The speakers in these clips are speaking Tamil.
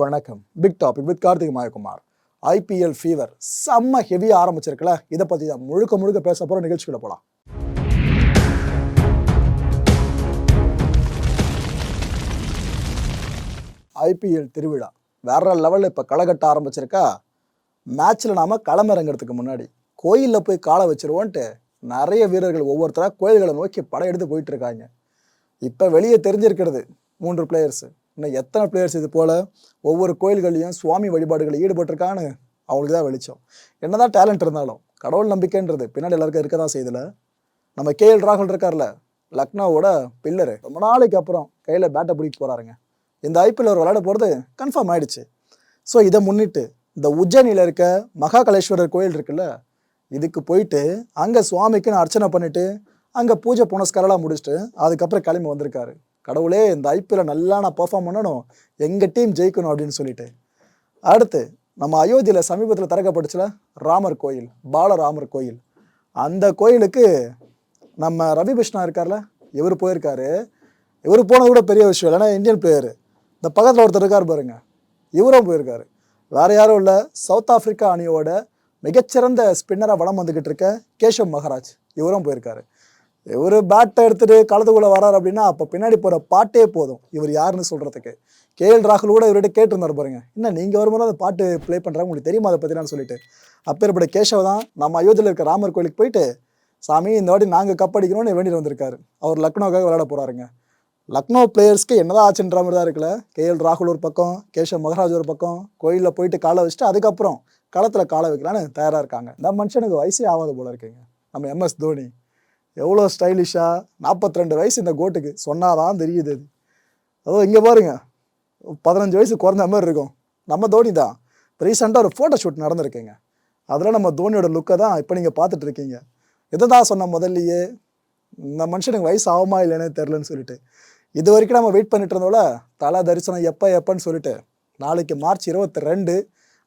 வணக்கம். Big topic with Karthik Mayakumar. IPL fever செம்ம ஹெவியாக ஆரம்பிச்சிருக்குல்ல? இதை பற்றி தான் முழுக்க முழுக்க பேச போகிற நிகழ்ச்சிக்குள்ள போகலாம் ஐபிஎல் திருவிழா. வேற லெவலில் இப்போ களை கட்ட ஆரம்பிச்சிருக்கா? மேட்ச்சில் நாம் களமிறங்கிறதுக்கு முன்னாடி கோயிலில் போய் காலை வச்சிருவோன்ட்டு நிறைய வீரர்கள் ஒவ்வொருத்தராக கோயில்களை நோக்கி படையெடுத்து போயிட்டு இருக்காங்க. இப்போ வெளியே தெரிஞ்சிருக்கிறது மூன்று பிளேயர்ஸு இன்னும் எத்தனை பிளேயர்ஸ் இது போல் ஒவ்வொரு கோயில்கள்லையும் சுவாமி வழிபாடுகளில் ஈடுபட்டிருக்கான்னு அவங்களுக்கு தான் வெளிச்சம். என்னதான் டேலண்ட் இருந்தாலும் கடவுள் நம்பிக்கைன்றது பின்னாடி எல்லாருக்கும் இருக்க தான் செய்தில் நம்ம கேஎல் ராகுல் இருக்கார்ல லக்னோவோட பில்லரு. ரொம்ப நாளைக்கு அப்புறம் கையில் பேட்டை பிடிக்க போகிறாருங்க இந்த ஐபிஎல் அவர் விளையாட போகிறது கன்ஃபார்ம் ஆயிடுச்சு. ஸோ இதை முன்னிட்டு இந்த உஜ்ஜனியில் இருக்க மகாகலேஸ்வரர் கோயில் இருக்குல்ல இதுக்கு போயிட்டு அங்கே சுவாமிக்குன்னு அர்ச்சனை பண்ணிவிட்டு அங்கே பூஜை புனஸ்காரெல்லாம் முடிச்சுட்டு அதுக்கப்புறம் கிளம்பி வந்திருக்காரு. கடவுளே இந்த ஐபிஎல்ல நல்லா நான் பெர்ஃபார்ம் பண்ணணும் எங்கள் டீம் ஜெயிக்கணும் அப்படின்னு சொல்லிட்டு. அடுத்து நம்ம அயோத்தியில் சமீபத்தில் திறக்கப்பட்டுச்சுல ராமர் கோயில் பாலராமர் கோயில். அந்த கோயிலுக்கு நம்ம ரவி கிருஷ்ணா இருக்கார்ல இவர் போயிருக்காரு. இவர் போனது கூட பெரிய விஷயம் இல்லைன்னா இந்தியன் பிளேயர் இந்த பக்கத்தில் ஒருத்தர் இருக்கார் பாருங்க இவரும் போயிருக்காரு. வேற யாரும் இல்லை சவுத் ஆப்பிரிக்கா அணியோட மிகச்சிறந்த ஸ்பின்னராக வளம் வந்துக்கிட்டு இருக்க கேஷவ் மகாராஜ் இவரும் போயிருக்காரு. இவர் பேட்டை எடுத்துகிட்டு களத்துக்குள்ளே வரார் அப்படின்னா அப்போ பின்னாடி போகிற பாட்டே போதும். இவர் யாருன்னு சொல்கிறதுக்கு கேஎல் ராகுல் கூட இவர்கிட்ட கேட்டிருந்தார் பாருங்க. என்ன நீங்கள் வரும்போது அந்த பாட்டு ப்ளே பண்ணுறாங்க உங்களுக்கு தெரியுமா அதை பற்றினான்னு சொல்லிட்டு. அப்பேற்பட்ட கேஷவ் தான் நம்ம அயோத்தியில் இருக்க ராமர் கோயிலுக்கு போயிட்டு சாமி இந்த வாட்டி நாங்கள் கப் அடிக்கணும்னு வேண்டிட்டு வந்திருக்காரு. அவர் லக்னோக்காக விளையாட போகிறாருங்க லக்னோ பிளேயர்ஸ்க்கு என்னதான் ஆச்சுன்ற மாதிரி தான் இருக்குல்ல கேஎல் ராகுல் ஒரு பக்கம் கேஷவ் மகராஜ் ஒரு பக்கம் கோயிலில் போயிட்டு காலை வச்சுட்டு அதுக்கப்புறம் களத்தில் காலை வைக்கலான்னு தயாராக இருக்காங்க. இந்த மனுஷனுக்கு வயசே ஆகாத போல இருக்குங்க. நம்ம எம்எஸ் தோனி. எவ்வளோ ஸ்டைலிஷாக நாற்பத்தி ரெண்டு வயசு இந்த கோட்டுக்கு சொன்னாதான் தெரியுது அது. அதுவும் இங்கே பாருங்க. பதினஞ்சு வயசு குறைந்த மாதிரி இருக்கும். நம்ம தோனி தான். ரீசெண்டாக ஒரு ஃபோட்டோ ஷூட் நடந்திருக்குங்க. அதில் நம்ம தோனியோட லுக்கை தான் இப்போ நீங்கள் பார்த்துட்ருக்கீங்க எதை இதை தான் சொன்ன முதல்லையே இந்த மனுஷனுக்கு வயசு ஆகுமா இல்லைன்னே தெரிலன்னு சொல்லிட்டு. இது வரைக்கும் நம்ம வெயிட் பண்ணிட்டு இருந்தோம்ல தலை தரிசனம் எப்போ எப்போன்னு சொல்லிட்டு. நாளைக்கு மார்ச் இருபத்தி ரெண்டு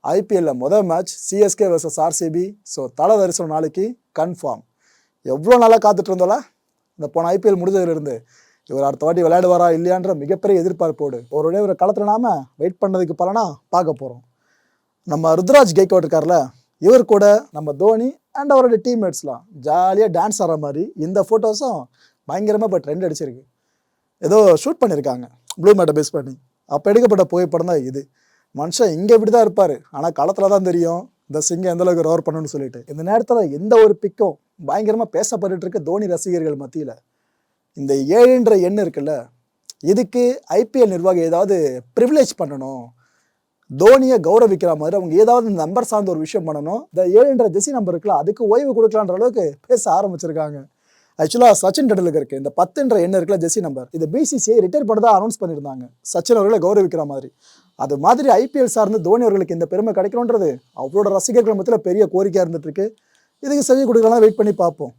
ஐபிஎல்ல முதல் match CSK versus RCB so தலை தரிசனம் நாளைக்கு கன்ஃபார்ம் எவ்வளோ நாளாக காத்துட்டு இருந்தோம்ல? இந்த போன ஐபிஎல் முடிஞ்சதுலேருந்து. இவர் அடுத்த வாட்டி விளையாடுவாரா இல்லையான்ற மிகப்பெரிய எதிர்பார்ப்போடு. ஒருடைய ஒரு களத்தில் நாம வெயிட் பண்ணதுக்கு பலனா பார்க்க போகிறோம் நம்ம ருத்ராஜ் கெய்கோட் இருக்கார்ல இவர் கூட நம்ம தோனி அண்ட் அவரோட டீம்மேட்ஸ்லாம் ஜாலியாக டான்ஸ் ஆடுற மாதிரி இந்த ஃபோட்டோஸும் பயங்கரமாக இப்போ ட்ரெண்ட் அடிச்சிருக்கு. ஏதோ ஷூட் பண்ணியிருக்காங்க ப்ளூ மேட்டை பேஸ் பண்ணி. அப்போ எடுக்கப்பட்ட புகைப்படம் தான் இது. மனுஷன் இங்கே இப்படி தான் இருப்பார். ஆனால் களத்தில் தான் தெரியும். இந்த சிங்கம் எந்த அளவுக்கு ரோர் பண்ணணும்னு சொல்லிட்டு. இந்த நேரத்தில் எந்த ஒரு பிக்கும் பயங்கரமாக பேசப்பட்டு இருக்க தோனி ரசிகர்கள் மத்தியில். இந்த ஏழுன்ற எண் இருக்குல்ல இதுக்கு ஐபிஎல் நிர்வாகி ஏதாவது ப்ரிவிலேஜ் பண்ணணும். தோனியை கௌரவிக்கிற மாதிரி அவங்க ஏதாவது இந்த நம்பர் சார்ந்த ஒரு விஷயம் பண்ணணும். இந்த ஏழுன்ற ஜெசி நம்பர் இருக்குல்ல அதுக்கு ஓய்வு கொடுக்கலான்ற அளவுக்கு பேச ஆரம்பிச்சிருக்காங்க. ஆக்சுவலாக சச்சின் டெண்டுல்கருக்கு இந்த பத்துன்ற எண் இருக்குல்ல ஜெசி நம்பர் இது பிசிசிஐ ரிட்டையர் பண்ணதாக அனௌன்ஸ் பண்ணியிருந்தாங்க. சச்சின் அவர்களை கௌரவிக்கிற மாதிரி. அது மாதிரி ஐபிஎல் சார்ந்து தோனி அவர்களுக்கு இந்த பெருமை கிடைக்கணுன்றது அவரோட ரசிகர்கள் மத்தியில் பெரிய கோரிக்கையாக இருந்துட்டு இருக்கு. இதுக்கு செஞ்சு கொடுக்கலாம் வெயிட் பண்ணி பார்ப்போம்.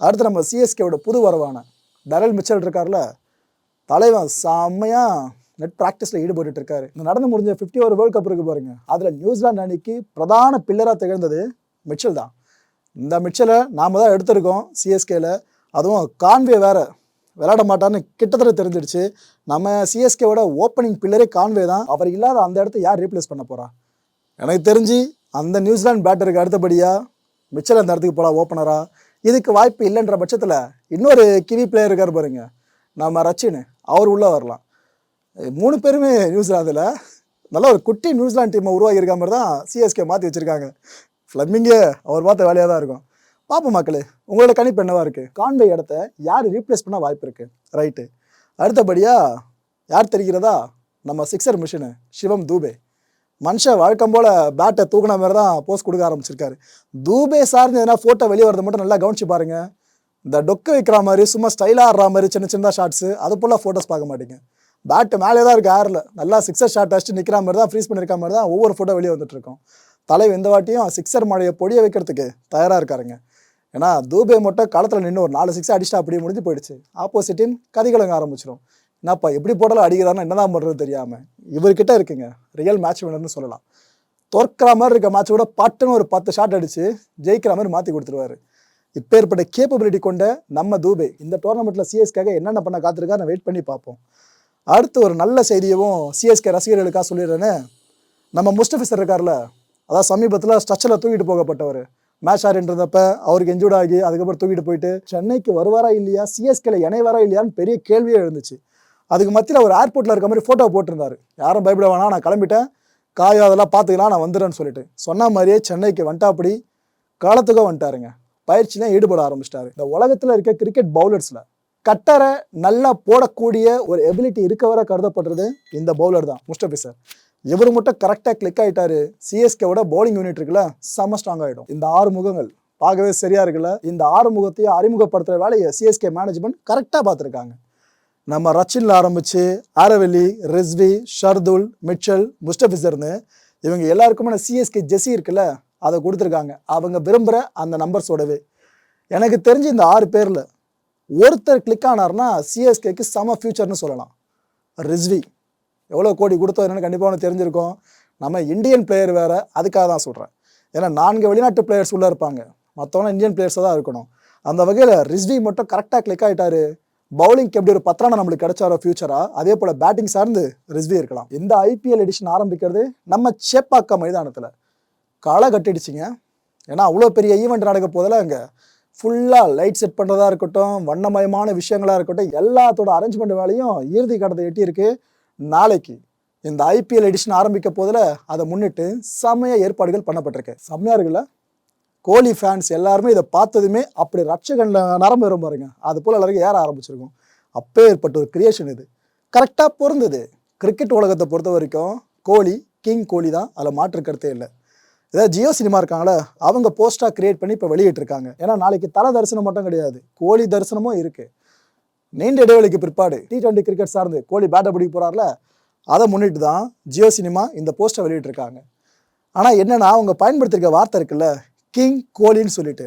அடுத்து நம்ம சிஎஸ்கேவோட புது வரவான டரல் மிச்சல் இருக்கார்ல தலைவன் செம்மையாக நெட் ப்ராக்டிஸில் ஈடுபட்டு இருக்காரு இந்த நடந்து முடிஞ்ச ஃபிஃப்டி ஓவர் வேர்ல்ட் கப் இருக்கு பாருங்கள் அதில் நியூசிலாந்து அணிக்கு பிரதான பில்லராக திகழ்ந்தது மிச்சல் தான். இந்த மிச்சலை நாம தான் எடுத்திருக்கோம் சிஎஸ்கேல அதுவும் கான்வே வேற விளையாட மாட்டான்னு கிட்டத்தட்ட தெரிஞ்சிடுச்சு. நம்ம சிஎஸ்கேவோட ஓப்பனிங் பில்லரே கான்வே தான். அவர் இல்லாத அந்த இடத்த யார் ரீப்ளேஸ் பண்ண போகிறா எனக்கு தெரிஞ்சு அந்த நியூசிலாந்து பேட்டருக்கு அடுத்தபடியாக மிச்சல் அந்த இடத்துக்கு போகலாம் ஓப்பனராக இதுக்கு வாய்ப்பு இல்லைன்ற பட்சத்தில் இன்னொரு கிவி பிளேயர் இருக்கார் பாருங்க. நம்ம ரச்சின் அவர் உள்ளே வரலாம். மூணு பேருமே நியூசிலாந்தில் நல்ல ஒரு குட்டி நியூசிலாந்து டீமை உருவாகியிருக்க மாதிரி தான் சிஎஸ்கே மாற்றி வச்சுருக்காங்க. ஃப்ளம்மிங்கே அவர் பார்த்த வேலையாக தான் இருக்கும். பார்ப்போம் மக்களே உங்களோட கணிப்பு என்னவாக இருக்குது கான்வே இடத்த யார் ரீப்ளேஸ் பண்ண வாய்ப்பு இருக்குது ரைட்டு அடுத்தபடியாக யார் தெரிகிறதா? நம்ம சிக்ஸர் மிஷினு சிவம் தூபே. மனுஷன் வழக்கம் போல் பேட்டை தூக்குன மாதிரி தான் போஸ்ட் கொடுக்க ஆரம்பிச்சிருக்காரு. தூபே சார்ந்து எதனா ஃபோட்டோ வெளியே வரது மட்டும் நல்லா கவனிச்சு பாருங்க. இந்த டொக்கு வைக்கிற மாதிரி சும்மா ஸ்டைலாக ஆடுற மாதிரி சின்ன சின்ன ஷாட்ஸு அது போல் ஃபோட்டோஸ் பார்க்க மாட்டீங்க. பேட்டு மேலே தான் இருக்குது ஏரில் நல்லா சிக்ஸர் ஷாட் அடிச்சுட்டு நிற்கிற மாதிரி தான் ஃப்ரீஸ் பண்ணியிருக்க மாதிரி தான் ஒவ்வொரு ஃபோட்டோ வெளியே வந்துட்டு இருக்கும். தலைவர் இந்த வாட்டியும் சிக்ஸர் மழையை பொடிய வைக்கிறதுக்கு தயாராக இருக்காருங்க. ஏன்னா தூபே மட்டும் களத்தில் நின்று ஒரு நாலு சிக்ஸ் அடிச்சுட்டு அப்படியே முடிஞ்சு போயிடுச்சு. ஆப்போசிட் டீம் கதிகலங்க ஆரம்பிச்சிடும் என்னப்பா எப்படி போட்டாலும் அடிக்கிறான்னு என்னதான் பண்ணுறது தெரியாமல் இவர்கிட்ட இருக்குங்க. ரியல் மேட்ச் வினர்னு சொல்லலாம். தோற்கிற மாதிரி இருக்க மேட்ச் கூட பட்டுன்னு ஒரு பத்து ஷாட் அடித்து ஜெயிக்கிற மாதிரி மாற்றி கொடுத்துருவாரு. இப்போ ஏற்பட்ட கேப்பபிலிட்டி கொண்ட நம்ம தூபே இந்த டோர்னமெண்ட்டில் சிஎஸ்காக என்னென்ன பண்ண காத்திருக்கா நான் வெயிட் பண்ணி பார்ப்போம். அடுத்து ஒரு நல்ல செய்தியவும் சிஎஸ்கே ரசிகர்களுக்காக சொல்லிடுறேன்னு நம்ம முஸ்டபிசர் இருக்கார்ல அதாவது சமீபத்தில் ஸ்ட்ரச்சில் தூக்கிட்டு போகப்பட்டவர். மேட்ச் ஆடின்றதப்ப அவருக்கு என்ஜூர்ட் ஆகி அதுக்கப்புறம் தூக்கிட்டு போயிட்டு சென்னைக்கு வருவாரா இல்லையா? சிஎஸ்கேல இணைவாரா இல்லையான்னு பெரிய கேள்வியே எழுந்துச்சு. அதுக்கு மத்தியில் அவர் ஏர்போர்ட்டில் இருக்க மாதிரி ஃபோட்டோ போட்டிருந்தாரு. யாரும் பயப்பட வேணாம் நான் கிளம்பிட்டேன். காயோ அதெல்லாம் பார்த்துக்கலாம் நான் வந்துடுறேன்னு சொல்லிட்டு. சொன்ன மாதிரியே சென்னைக்கு வந்துட்டாப்படி காலத்துக்கோ வந்துட்டாருங்க. பயிற்சியிலாம் ஈடுபட ஆரம்பிச்சிட்டாரு. இந்த உலகத்தில் இருக்க கிரிக்கெட் பவுலர்ஸில் கட்டரை நல்லா போடக்கூடிய ஒரு எபிலிட்டி இருக்கவரை கருதப்படுறது இந்த பவுலர் தான். முஸ்டபிசர் இவர் மட்டும் கரெக்டாக கிளிக் ஆகிட்டாரு சிஎஸ்கேவோட பவுலிங் யூனிட் இருக்குல்ல செம்ம ஸ்ட்ராங் ஆகிடும் இந்த ஆறு முகங்கள் பார்க்கவே சரியா இருக்குல்ல. இந்த ஆறு முகத்தையும் அறிமுகப்படுத்துகிற வேலையை சிஎஸ்கே மேனேஜ்மெண்ட் கரெக்டாக பார்த்துருக்காங்க. நம்ம ரச்சின்ல ஆரம்பிச்சு ஆரவெலி ரிஸ்வி ஷர்துல் மிச்சல் முஸ்டபிசர்னு இவங்க எல்லாருக்குமான சிஎஸ்கே ஜெஸி இருக்குல்ல அதை கொடுத்துருக்காங்க. அவங்க விரும்புகிற அந்த நம்பர்ஸோடவே எனக்கு தெரிஞ்சு இந்த ஆறு பேரில் ஒருத்தர் கிளிக் ஆனார்னா சிஎஸ்கேக்கு செம ஃபியூச்சர்னு சொல்லலாம். ரிஸ்வி. எவ்வளோ கோடி கொடுத்தோம் என்னென்னு கண்டிப்பாக ஒன்று தெரிஞ்சிருக்கோம். நம்ம இந்தியன் பிளேயர் வேறு அதுக்காக தான் சொல்கிறேன் ஏன்னா நான்கு வெளிநாட்டு பிளேயர்ஸ் உள்ளே இருப்பாங்க. மற்றவங்க இந்தியன் பிளேயர்ஸாக தான் இருக்கணும். அந்த வகையில் ரிஸ்வி மட்டும் கரெக்டாக கிளிக் ஆகிட்டாரு பவுலிங்க்கு எப்படி ஒரு பத்திரம் நம்மளுக்கு கிடைச்சாரோ ஃபியூச்சரா அதே போல் பேட்டிங் சார்ந்து ரிஸ்வி இருக்கலாம். இந்த ஐபிஎல் எடிஷன் ஆரம்பிக்கிறது நம்ம சேப்பாக்கா மைதானத்தில். களை கட்டிடுச்சிங்க. ஏன்னா அவ்வளோ பெரிய ஈவெண்ட் நடக்க போதில் அங்கே ஃபுல்லாக லைட் செட் பண்ணுறதா இருக்கட்டும் வண்ணமயமான விஷயங்களாக இருக்கட்டும் எல்லாத்தோட அரேஞ்ச்மெண்ட் வேலையும் இறுதி கட்டத்தை எட்டியிருக்கு. நாளைக்கு இந்த ஐபிஎல் எடிஷன் ஆரம்பிக்க போதில் அதை முன்னிட்டு செம்மைய ஏற்பாடுகள் பண்ணப்பட்டிருக்கு. செம்மையாக இருக்குல்ல? கோலி ஃபேன்ஸ் எல்லாருமே இதை பார்த்ததுமே அப்படி ரட்சகன் நரம்பு வரும் பாருங்க. அது போல் எல்லாருக்கும் ஏற ஆரம்பிச்சிருக்கும். அப்பே ஏற்பட்ட ஒரு கிரியேஷன் இது. கரெக்டாக பொருந்தது. கிரிக்கெட் உலகத்தை பொறுத்த வரைக்கும் கோலி கிங் கோலி தான். அதில் மாற்று கருத்தே இல்லை. ஏதாவது ஜியோ சினிமா இருக்காங்களே அவங்க போஸ்டாக கிரியேட் பண்ணி இப்போ வெளியிட்டிருக்காங்க. ஏன்னா நாளைக்கு தலை தரிசனம் மட்டும் கிடையாது. கோலி தரிசனமும் இருக்குது நீண்ட இடைவெளிக்கு பிற்பாடு டி டுவெண்ட்டி கிரிக்கெட் சார்ந்து கோலி பேட்டை பிடிக்க போகிறார்ல அதை முன்னிட்டு தான் ஜியோ சினிமா இந்த போஸ்ட்டை வெளியிட்டிருக்காங்க. ஆனால் என்னென்னா அவங்க பயன்படுத்தியிருக்க வார்த்தை இருக்குல்ல கிங் கோலின்னு சொல்லிட்டு.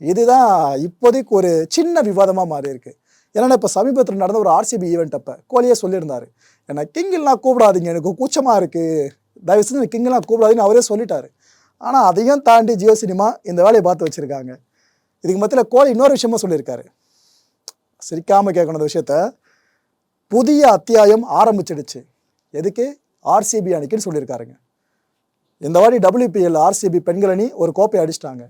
இதுதான் இப்போதைக்கு ஒரு சின்ன விவாதமாக மாறி இருக்கு ஏன்னா இப்போ சமீபத்தில் நடந்த ஒரு ஆர்சிபி ஈவெண்ட் அப்போ கோலியே சொல்லியிருந்தாரு. ஏன்னா கிங்கெல்லாம் கூப்பிடாதீங்க எனக்கு கூச்சமாக இருக்குது தயவு செஞ்சு கிங்கெல்லாம் கூப்பிடாதீங்கன்னு அவரே சொல்லிட்டாரு. ஆனால் அதையும் தாண்டி ஜியோ சினிமா இந்த வேலையை பார்த்து வச்சுருக்காங்க. இதுக்கு மத்தியில் கோலி இன்னொரு விஷயமும் சொல்லியிருக்காரு. சிரிக்காமல் கேட்கணும் அந்த விஷயத்த. புதிய அத்தியாயம் ஆரம்பிச்சிடுச்சு. எதுக்கு? ஆர்சிபி அணிக்குன்னு சொல்லியிருக்காருங்க. இந்த வாட்டி டபிள்யூபிஎல் ஆர்சிபி பெண்கள் அணி ஒரு கோப்பை அடிச்சிட்டாங்க.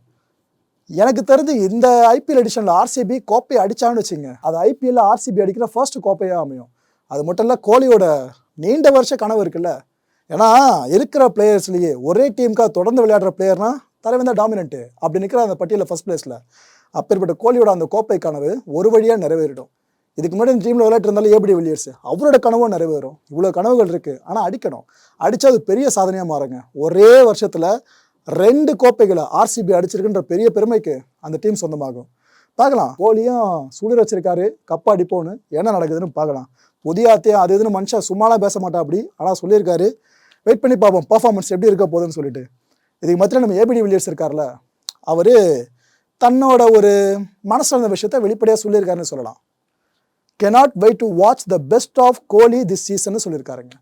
எனக்கு தெரிஞ்சு இந்த ஐபிஎல் எடிஷனில் ஆர்சிபி கோப்பை அடித்தாங்கன்னு வச்சுங்க அது ஐபிஎல்ல ஆர்சிபி அடிக்கிற ஃபர்ஸ்ட் கோப்பையாக அமையும். அது மட்டும் இல்லை கோலியோட நீண்ட வருஷ கனவு இருக்குல்ல. ஏன்னா இருக்கிற பிளேயர்ஸ்லேயே ஒரே டீமுக்காக தொடர்ந்து விளையாடுற பிளேயர்னா தலைவன் தான் டாமினன்ட்டு அப்படி நிற்கிற அந்த பட்டியலில் ஃபர்ஸ்ட் பிளேஸில் அப்பேற்பட்ட கோலியோட அந்த கோப்பை கனவு ஒரு வழியாக நிறைவேறிடும். இதுக்கு முன்னாடி இந்த டீமில் விளையாட்டு இருந்தாலும் ஏபடி வில்லியர்ஸ் அவரோட கனவும் நிறைவேறும். இவ்வளோ கனவுகள் இருக்குது ஆனால் அடிக்கணும். அடித்தா அது பெரிய சாதனையாக மாறுங்க. ஒரே வருஷத்தில் ரெண்டு கோப்பைகளை ஆர்சிபி அடிச்சிருக்குன்ற பெரிய பெருமைக்கு அந்த டீம் சொந்தமாகும். பார்க்கலாம். கோலியும் சுழி வச்சிருக்காரு. கப் அடிப்போன்னு என்ன நடக்குதுன்னு பார்க்கலாம். புதிய அத்தியம் அது இதுன்னு மனுஷன் சும்மாலாம் பேச மாட்டா அப்படி ஆனால் சொல்லியிருக்காரு. வெயிட் பண்ணி பார்ப்போம். பர்ஃபார்மன்ஸ் எப்படி இருக்க போகுதுன்னு சொல்லிட்டு. இதுக்கு மத்தியில் நம்ம ஏபிடி வில்லியர்ஸ் இருக்கார்ல அவர் தன்னோட ஒரு மனசில் இருந்த விஷயத்த வெளிப்படையாக சொல்லியிருக்காருன்னு சொல்லலாம். Can't wait to watch the best of Kohli this season சொல்லியிருக்காருங்க.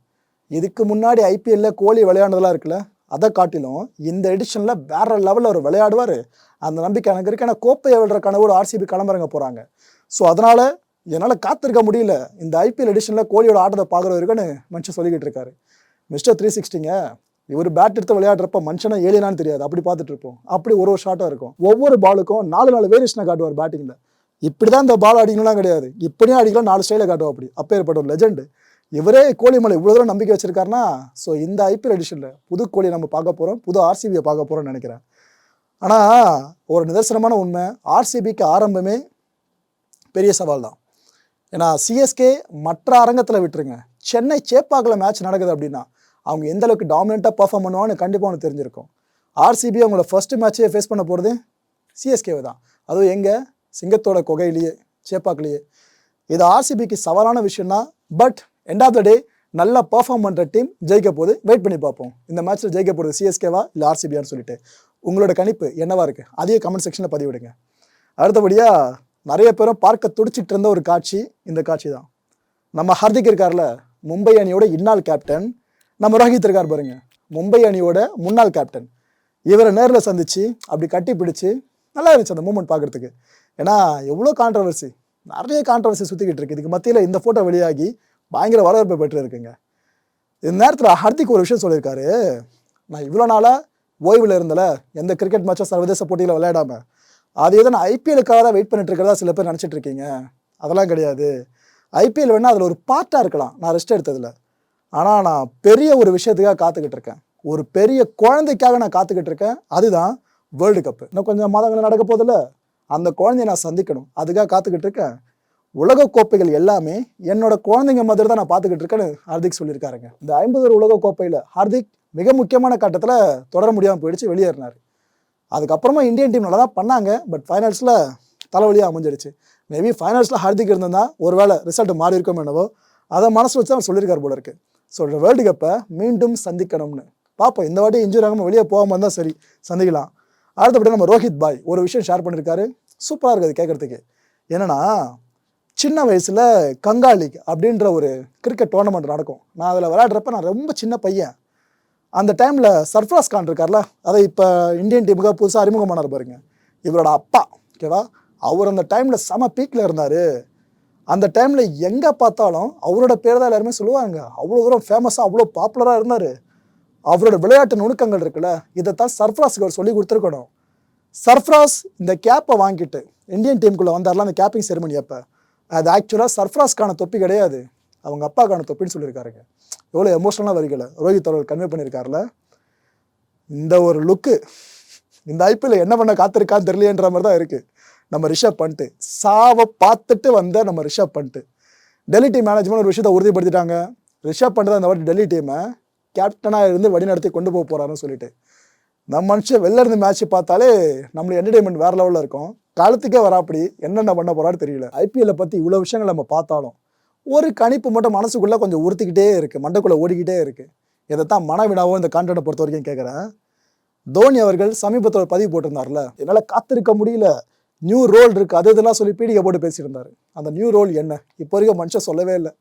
இதுக்கு முன்னாடி ஐபிஎல்ல கோலி விளையாண்டதெல்லாம் இருக்குல்ல அதை காட்டிலும் இந்த எடிஷனில் வேற லெவலில் அவர் விளையாடுவார். அந்த நம்பிக்கை எனக்கு இருக்கு. ஏன்னா கோப்பையை விழுற கனவோட ஆர்சிபி கிளம்புறங்க போகிறாங்க ஸோ அதனால் என்னால் காத்திருக்க முடியல. இந்த ஐபிஎல் எடிஷனில் கோலியோட ஆட்டத்தை பார்க்குற வரைக்கும்னு மனுஷன் சொல்லிக்கிட்டு இருக்காரு. மிஸ்டர் த்ரீ சிக்ஸ்டிங்க இவர் பேட் எடுத்து விளையாடுறப்ப மனுஷனை ஏழினான்னு தெரியாது. அப்படி பார்த்துட்டு இருப்போம். அப்படி ஒரு ஒரு ஷாட்டாக இருக்கும். ஒவ்வொரு பாலுக்கும் நாலு நாலு வேரியேஷனை காட்டுவார் பேட்டிங்கில் இப்படி தான் இந்த பால் அடிக்கணும்லாம் கிடையாது. இப்படியும் அடிக்கலாம் நாலு ஸ்டைல காட்டுவோம் அப்படி. அப்பேற்பட்ட ஒரு லெஜெண்டு இவரே கோலிமலை இவ்வளோ தூரம் நம்பிக்கை வச்சிருக்காருன்னா ஸோ இந்த ஐபிஎல் எடிஷனில் புது கோலி நம்ம பார்க்க போகிறோம் புது ஆர்சிபியை பார்க்க போகிறோம்னு நினைக்கிறேன். ஆனால் ஒரு நிதர்சனமான உண்மை ஆர்சிபிக்கு ஆரம்பமே பெரிய சவால் தான். ஏன்னா சிஎஸ்கே மற்ற அரங்கத்தில் விட்டுருங்க. சென்னை சேப்பாக்கில் மேட்ச் நடக்குது அப்படின்னா அவங்க எந்த அளவுக்கு டாமினண்ட்டாக பர்ஃபார்ம் பண்ணுவான்னு கண்டிப்பாக அவனுக்கு தெரிஞ்சிருக்கும். ஆர்சிபி அவங்களோட ஃபர்ஸ்ட் மேட்சே ஃபேஸ் பண்ண போகிறது சிஎஸ்கேவை தான். அதுவும் எங்கே? சிங்கத்தோட குகையிலேயே சேப்பாக்கிலேயே. இது ஆர்சிபிக்கு சவாலான விஷயம்னா but end of the day நல்லா பர்ஃபார்ம் பண்ணுற டீம் ஜெயிக்க போகுது. வெயிட் பண்ணி பார்ப்போம். இந்த மேட்ச்சில் ஜெயிக்க போகிறது சிஎஸ்கேவா இல்லை ஆர்சிபியான்னு சொல்லிட்டு. உங்களோட கணிப்பு என்னவா இருக்குது அதையும் கமெண்ட் செக்ஷனில் பதிவிடுங்க. அடுத்தபடியாக நிறைய பேரும் பார்க்க துடிச்சிட்டு இருந்த ஒரு காட்சி இந்த காட்சி தான். நம்ம ஹர்திக் இருக்கார்ல மும்பை அணியோட இன்னாள் கேப்டன் நம்ம ரோஹித் இருக்கார் பாருங்க. மும்பை அணியோட முன்னாள் கேப்டன் இவரை நேரில் சந்திச்சு அப்படி கட்டி பிடிச்சி நல்லா இருந்துச்சு அந்த மூமெண்ட் பார்க்குறதுக்கு. ஏன்னா எவ்வளோ கான்ட்ரவர்சி நிறைய கான்ட்ரவர்சி சுற்றிக்கிட்டு இருக்கு. இதுக்கு மத்தியில் இந்த ஃபோட்டோ வெளியாகி பயங்கர வரவேற்பை பெற்று இருக்குங்க இந்த நேரத்தில் ஹர்திக் ஒரு விஷயம் சொல்லியிருக்காரு. நான் இவ்வளோ நாளாக ஓய்வில் இருந்தல எந்த கிரிக்கெட் மேட்சும் சர்வதேச போட்டியில் விளையாடாமல் அதே தான் நான் ஐபிஎலுக்காக தான் வெயிட் பண்ணிட்டு இருக்கிறதா சில பேர் நினச்சிட்டு இருக்கீங்க? அதெல்லாம் கிடையாது. ஐபிஎல் வேணால் அதில் ஒரு பார்ட்டாக இருக்கலாம். நான் ரெஸ்ட் எடுத்ததில். ஆனால் நான் பெரிய ஒரு விஷயத்துக்காக காத்துக்கிட்டு இருக்கேன். ஒரு பெரிய குழந்தைக்காக நான் காத்துக்கிட்டு இருக்கேன். அதுதான் வேர்ல்டு கப்பு இன்னும் கொஞ்சம் மாதங்கள் நடக்க போதில்ல அந்த குழந்தைய நான் சந்திக்கணும். அதுக்காக காத்துக்கிட்டு இருக்கேன் உலக கோப்பைகள் எல்லாமே என்னோட குழந்தைங்க மாதிரி தான் நான் பார்த்துக்கிட்டு இருக்கேன்னு ஹார்திக் சொல்லியிருக்காருங்க. இந்த ஐம்பது உலக கோப்பையில் ஹார்திக் மிக முக்கியமான கட்டத்தில் தொடர முடியாமல் போயிடுச்சு வெளியேறினார். அதுக்கப்புறமா இந்தியன் டீம் நல்லா தான் பண்ணாங்க பட் ஃபைனல்ஸில் தலைவலியாக அமைஞ்சிடுச்சு. மேபி ஃபைனல்ஸில் ஹார்திக் இருந்திருந்தா ஒருவேளை ரிசல்ட் மாறி இருக்கும் என்னவோ அதை மனசு வச்சு அவர் சொல்லியிருக்காரு போல இருக்கு. ஸோ வேர்ல்டு கப்பை மீண்டும் சந்திக்கணும்னு. பார்ப்போம். இந்த வாட்டி இன்ஜூரி ஆகாமல் வெளியே போகாமல் இருந்தால் சரி சந்திக்கலாம். அடுத்தபடி நம்ம ரோஹித் பாய் ஒரு விஷயம் ஷேர் பண்ணியிருக்காரு சூப்பராக இருக்குது கேட்குறதுக்கு என்னென்னா சின்ன வயசில் கங்கா லீக் அப்படின்ற ஒரு கிரிக்கெட் டோர்னமெண்ட் நடக்கும். நான் அதில் விளையாடுறப்ப நான் ரொம்ப சின்ன பையன். அந்த டைமில் சர்ஃப்ராஸ் கான் இருக்கார்ல அதை இப்போ இந்தியன் டீமுக்காக புதுசாக அறிமுகமானார் பாருங்க. இவரோட அப்பா ஓகேவா அவர் அந்த டைமில் செம பீக்கில் இருந்தார். அந்த டைமில் எங்கே பார்த்தாலும் அவரோட பேர் தான் எல்லாருமே சொல்லுவாங்க. அவ்வளோ தூரம் ஃபேமஸாக அவ்வளோ பாப்புலராக இருந்தார். அவரோட விளையாட்டு நுணுக்கங்கள் இருக்குல்ல இதைத்தான் சர்ஃப்ராஸுக்கு அவர் சொல்லி கொடுத்துருக்கணும். சர்ஃப்ராஸ் இந்த கேப்பை வாங்கிட்டு இந்தியன் டீமுக்குள்ளே வந்தார்ல அந்த கேப்பிங் செரிமனி அப்போ. அது ஆக்சுவலாக சர்ஃப்ராஸ்க்கான தொப்பி கிடையாது. அவங்க அப்பாக்கான தொப்பின்னு சொல்லியிருக்காருங்க எவ்வளோ எமோஷனலாக வரிகளை ரோஹித் அவர்கள் கன்வே பண்ணியிருக்காருல இந்த ஒரு லுக்கு இந்த ஐபிஎல் என்ன பண்ண காத்திருக்கான்னு தெரியலையன்ற மாதிரி தான் இருக்குது நம்ம ரிஷப் பண்ணிட்டு சாவை பார்த்துட்டு வந்த நம்ம ரிஷப் பண்ணிட்டு டெல்லி டீம் மேனேஜ்மெண்ட் ஒரு விஷயத்தை உறுதிப்படுத்திட்டாங்க. ரிஷப் பண்ணிட்டு அந்த வாட்டி டெல்லி டீமை கேப்டனாக இருந்து வழிநடத்தி கொண்டு போக போகிறாருன்னு சொல்லிட்டு. நம்ம மனுஷன் வெளில இருந்து மேட்ச் பார்த்தாலே நம்மளுக்கு என்டர்டைன்மெண்ட் வேற லெவலில் இருக்கும். காலத்துக்கே வராப்படி என்னென்ன பண்ண போறான்னு தெரியல. ஐபிஎல்லை பற்றி இவ்வளோ விஷயங்கள் நம்ம பார்த்தாலும் ஒரு கணிப்பு மட்டும் மனசுக்குள்ளே கொஞ்சம் உறுத்திக்கிட்டே இருக்குது மண்டைக்குள்ளே ஓடிக்கிட்டே இருக்குது இதைத்தான் மனவினாவும் இந்த கான்டென்ட்டை பொறுத்த வரைக்கும் கேட்குறேன் தோனி அவர்கள் சமீபத்தில் பதிவு போட்டிருந்தார்ல. என்னால் காத்திருக்க முடியல. நியூ ரோல் இருக்குது அது இதெல்லாம் சொல்லி பீடிகை போட்டு பேசியிருந்தாரு. அந்த நியூ ரோல் என்ன? இப்போ வரைக்கும் மனுஷன் சொல்லவே இல்லை.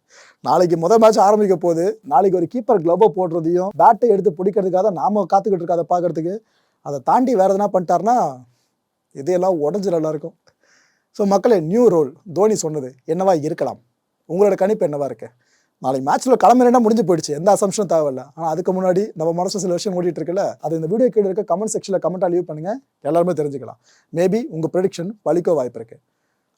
நாளைக்கு முதல் மேட்ச் ஆரம்பிக்க போகுது. நாளைக்கு ஒரு கீப்பர் க்ளப்பை போடுறதையும் பேட்டை எடுத்து பிடிக்கிறதுக்காக தான் நாம காத்துக்கிட்டு இருக்காத பார்க்குறதுக்கு. அதை தாண்டி வேறு எதனா பண்ணிட்டாருன்னா இதையெல்லாம் உடஞ்சிட எல்லாருக்கும் ஸோ மக்களே நியூ ரோல் தோனி சொன்னது என்னவா இருக்கலாம்? உங்களோட கணிப்பு என்னவா இருக்குது நாளைக்கு மேட்ச்சில் கிளம்புறேன்னா முடிஞ்சு போயிடுச்சு. எந்த அசம்ஷனும் தேவையில்ல. ஆனால் அதுக்கு முன்னாடி நம்ம மனசு சில விஷயம் ஓடிட்டு இருக்குல்ல அது இந்த வீடியோ கீழே இருக்க கமெண்ட் செக்ஷனில் கமெண்ட்டாக லீவ் பண்ணுங்க. எல்லாருமே தெரிஞ்சுக்கலாம். மேபி உங்கள் ப்ரெடிக்ஷன் பழிக்க வாய்ப்பு இருக்கு.